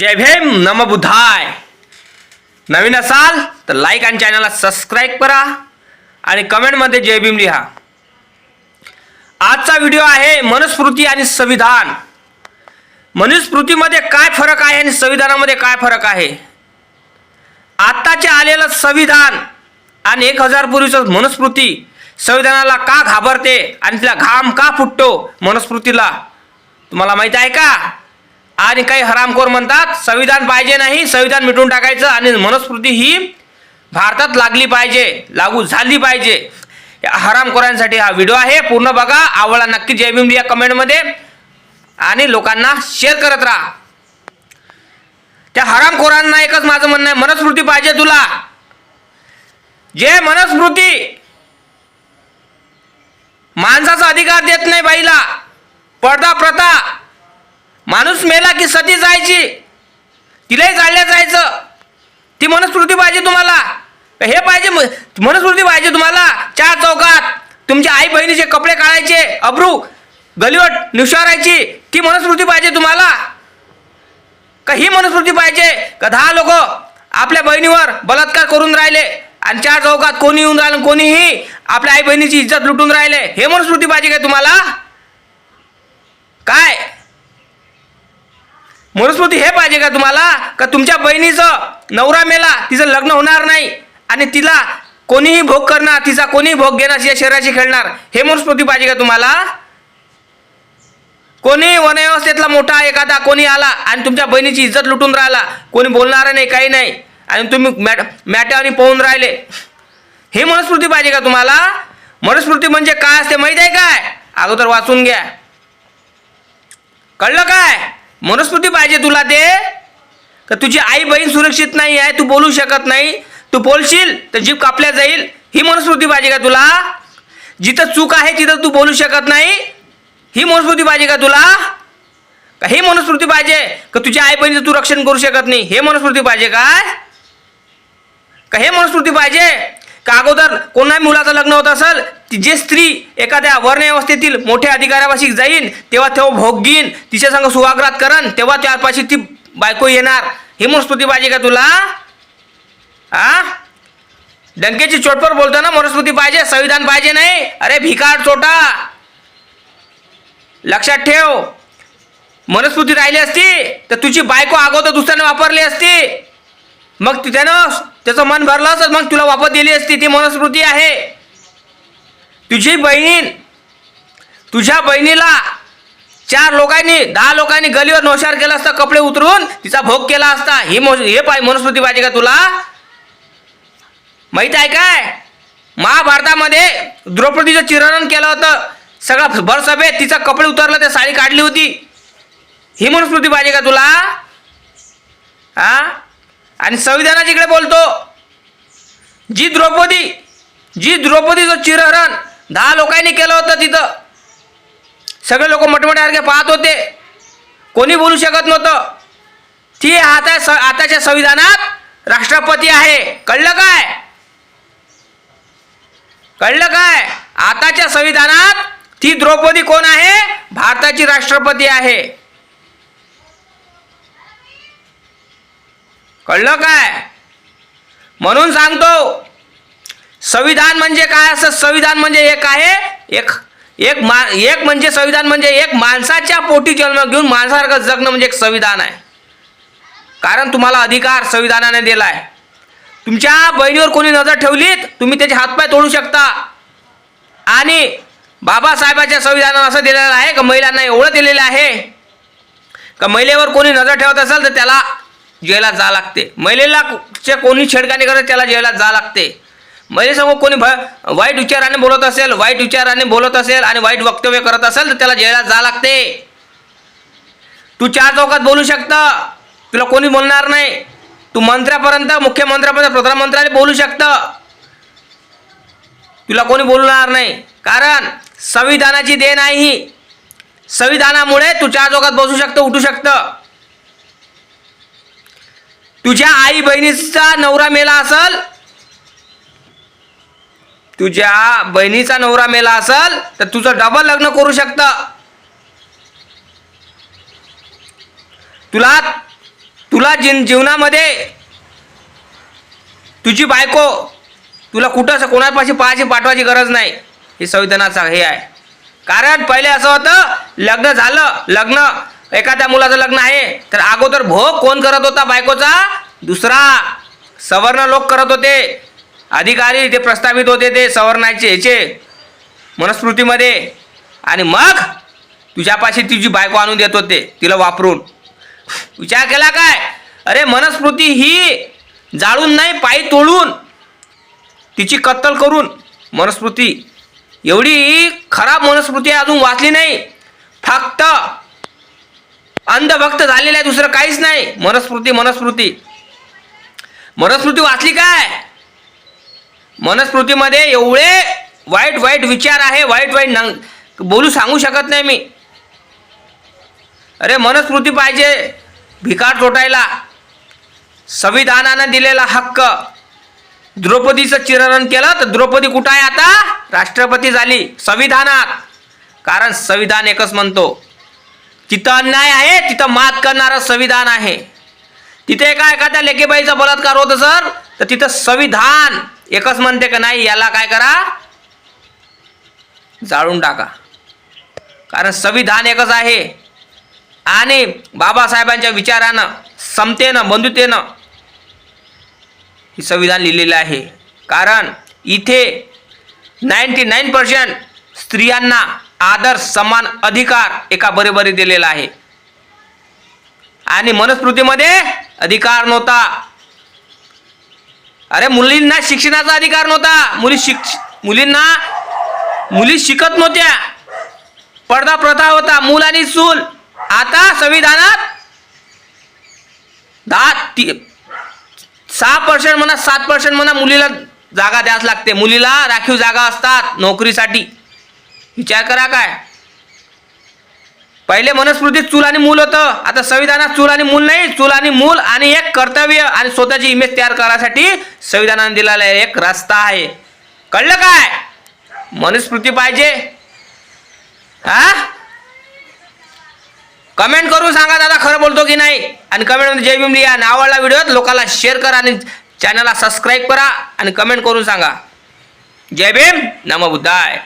जय भीम नम बुधाय. नवीन असाल तर लाईक आणि चॅनलला सबस्क्राईब करा आणि कमेंटमध्ये जय भीम लिहा. आजचा व्हिडिओ आहे मनुस्मृती आणि संविधान. मनुस्मृतीमध्ये काय फरक आहे आणि संविधानामध्ये काय फरक आहे? आत्ताचे आलेलं संविधान आणि एक हजार पूर्वीचं मनुस्मृती संविधानाला का घाबरते आणि तिला घाम का फुटतो मनुस्मृतीला? तुम्हाला माहीत आहे का? आणि काही हरामखोर म्हणतात संविधान पाहिजे नाही संविधान मिटून टाकायचं आणि मनुस्मृती ही भारतात लागली पाहिजे लागू झाली पाहिजे. हरामखोरांसाठी हा व्हिडिओ आहे पूर्ण बघा आवडला नक्की जय भीम लिहा कमेंटमध्ये. आणि लोकांना शेअर करत राहा. त्या हरामखोरांना एकच माझं म्हणणं आहे मनुस्मृती पाहिजे तुला. जे मनुस्मृती माणसाचा अधिकार देत नाही बाईला पडदा प्रथा. माणूस मेला की सती जायची. तिलाही जाळल्या जायचं. ती मनुस्मृती पाहिजे तुम्हाला. हे पाहिजे म- मनुस्मृती पाहिजे तुम्हाला. चार चौकात. तुमच्या आई बहिणीचे कपडे काढायचे अब्रू गलिवट निशारायची ती मनुस्मृती पाहिजे तुम्हाला. का ही मनुस्मृती पाहिजे? का दहा लोक आपल्या बहिणीवर बलात्कार करून राहिले आणि चार चौकात कोणी येऊन राहिलं कोणीही आपल्या आई बहिणीची इज्जत लुटून राहिले? हे मनुस्मृती पाहिजे काय तुम्हाला काय मनुस्मृती हे पाहिजे का तुम्हाला? का तुमच्या बहिणीचं नवरा मेला तिचं लग्न होणार नाही आणि तिला कोणीही भोग करणार तिचा कोणीही भोग घेणार तिच्या शरीराशी खेळणार हे मनुस्मृती पाहिजे का तुम्हाला? कोणी वनव्यवस्थेतला मोठा एखादा कोणी आला आणि तुमच्या बहिणीची इज्जत लुटून राहिला कोणी बोलणार नाही काही नाही आणि तुम्ही मॅट मॅट्यावनी पोहून राहिले. हे मनुस्मृती पाहिजे का तुम्हाला? मनुस्मृती म्हणजे काय असते माहीत आहे काय? अगोदर वाचून घ्या. कळलं काय? मनुस्मृती पाहिजे तुला ते. का तुझी आई बहीण सुरक्षित नाही आहे तू बोलू शकत नाही. तू बोलशील तर जीव कापल्या जाईल. ही मनुस्मृती पाहिजे का तुला? जिथं चूक आहे तिथं तू बोलू शकत नाही. ही मनुस्मृती पाहिजे का तुला? का हे मनुस्मृती पाहिजे? का तुझ्या आई बहिणीचं तू रक्षण करू शकत नाही? हे मनुस्मृती पाहिजे काय? का हे मनुस्मृती पाहिजे? का अगोदर कोणाही मुलाचं लग्न होत असेल ती जे स्त्री एखाद्या वर्णव्यवस्थेतील मोठ्या अधिकाऱ्यापाशी जाईन तेव्हा तेव्हा भोग घेईन तिच्या संग सुवाग्रात करन तेव्हा त्यापाशी ती बायको येणार. ही मनुस्मृती पाहिजे का तुला? आ? डंकेची चोटपर बोलताना मनुस्मृती पाहिजे संविधान पाहिजे नाही. अरे भिकार चोटा. लक्षात ठेव. मनुस्मृती राहिली असती तर तुझी बायको अगोदर दुसऱ्याने वापरली असती. मग त्यानं त्याचं मन भरलं असत मग तुला वापस दिली असती. ती मनुस्मृती आहे. तुझी बहीण तुझ्या बहिणीला चार लोकांनी दहा लोकांनी गलीवर नोशार केला असता कपडे उतरून तिचा भोग केला असता. ही मो हे पाय मनुस्मृती पाहिजे का तुला? माहीत आहे काय? महाभारतामध्ये द्रौपदीचं चिरणन केलं होतं. सगळं भरसभेत तिचा कपडे उतरलं ते साडी काढली होती. ही मनुस्मृती पाहिजे का तुला? हा आणि संविधानाच्या इकडे बोलतो जी द्रौपदी जी द्रौपदीचं चिरहरण दहा लोकांनी केलं होतं तिथं. सगळे लोक मोठमोठ्यासारखे पाहत होते. कोणी बोलू शकत नव्हतं. ती आता स आताच्या संविधानात राष्ट्रपती आहे. कळलं काय? कळलं काय? आताच्या संविधानात ती द्रौपदी कोण आहे? भारताची राष्ट्रपती आहे. कळलं काय? म्हणून सांगतो संविधान म्हणजे काय असं? संविधान म्हणजे एक आहे एक एक मा एक म्हणजे संविधान म्हणजे एक माणसाच्या पोटी जन्म घेऊन माणसासारखं जगणं म्हणजे एक संविधान आहे. कारण तुम्हाला अधिकार संविधानाने दिला आहे तुमच्या बहिणीवर कोणी नजर ठेवलीत तुम्ही त्याचे हातपाय तोडू शकता. आणि बाबासाहेबाच्या संविधानात असं दिलेलं आहे का महिलांना एवढं दिलेलं आहे? का महिलेवर कोणी नजर ठेवत असेल तर त्याला जेला जा लागते. महिलेला चे कोणी छेडखानी करत त्याला जेला जा लागते. महिलेसमोर कोणी भ वाईट विचाराने बोलत असेल वाईट विचाराने बोलत असेल आणि वाईट वक्तव्य करत असेल तर त्याला जेला जा लागते. तू चार चौकात बोलू शकता. तुला कोणी बोलणार नाही. तू मंत्र्यापर्यंत मुख्यमंत्र्यापर्यंत प्रधानमंत्र्याने बोलू शकतं. तुला कोणी बोलणार नाही. कारण संविधानाची देण आहे ही. संविधानामुळे तू चार चौकात बसू शकतं उठू शकतं. तुझ्या आई बहिणीचा नवरा मेला असल? तुझ्या बहिणीचा नवरा मेला असल तर तुझं डबल लग्न करू शकतं. तुला तुला जीन जीवनामध्ये तुझी बायको तुला कुठं कोणापाशी पाहायची पाठवायची गरज नाही. हे संविधानाचं हे आहे. कारण पहिले असं होतं लग्न झालं लग्न एखाद्या मुलाचं लग्न आहे तर अगोदर भोग कोण करत होता बायकोचा? दुसरा. सवर्ण लोक करत होते. अधिकारी ते प्रस्थापित होते ते सवर्णाचे ह्याचे मनस्मृतीमध्ये. आणि मग तुझ्यापाशी तुझी बायको आणून देत होते तिला वापरून. विचार केला काय? अरे मनस्मृती ही जाळून नाही पायी तोडून. तिची कत्तल करून मनस्मृती. एवढी खराब मनस्मृती अजून वाचली नाही. फक्त अंधभक्त झालेला आहे दुसरं काहीच नाही. मनस्मृती मनस्मृती मनस्मृती वाचली काय? मनस्मृतीमध्ये एवढे वाईट वाईट विचार आहे वाईट वाईट नंग बोलू सांगू शकत नाही मी. अरे मनस्मृती पाहिजे भिकार चोटायला संविधानानं दिलेला हक्क. द्रौपदीचं चिरण केलं तर द्रौपदी कुठं आहे आता? राष्ट्रपती झाली संविधानात. कारण संविधान एकच म्हणतो. तिथं अन्याय आहे तिथं मात करणारं संविधान आहे. तिथे एका एखाद्या लेकेबाईचा बलात्कार होत सर. तर तिथं संविधान एकच म्हणते का नाही याला काय करा? जाळून टाका. कारण संविधान एकच आहे. आणि बाबासाहेबांच्या विचारानं समतेनं बंधुतेनं ही संविधान लिहिलेलं आहे. कारण इथे नाईन्टी नाईन पर्सेंट स्त्रियांना आदर समान अधिकार एका बरोबरी दिलेला आहे. आणि मनुस्मृतीमध्ये अधिकार नव्हता. अरे मुलींना शिक्षणाचा अधिकार नव्हता. मुली शिक्ष मुलींना मुली शिकत नव्हत्या. पडदा प्रथा होता मूल आणि चूल आता संविधानात दहा ती सहा पर्सेंट म्हणा सात पर्सेंट म्हणा मुलीला जागा द्यास लागते. मुलीला राखीव जागा असतात नोकरीसाठी. विचार करा काय. पहिले मनस्मृतीत चूल आणि मूल होतं. आता संविधानात चूल आणि मूल नाही. चूल आणि मूल आणि एक कर्तव्य आणि स्वतःची इमेज तयार करायसाठी संविधानाने दिलेला आहे एक रस्ता आहे. कळलं काय? मनुस्मृती पाहिजे. हा? कमेंट करून सांगा दादा खरं बोलतो की नाही? आणि कमेंटमध्ये जय भीम लिहा आणि आवडला व्हिडिओ लोकांना शेअर करा आणि चॅनलला सबस्क्राईब करा आणि कमेंट करून सांगा. जय भीम नम बुद्धाय.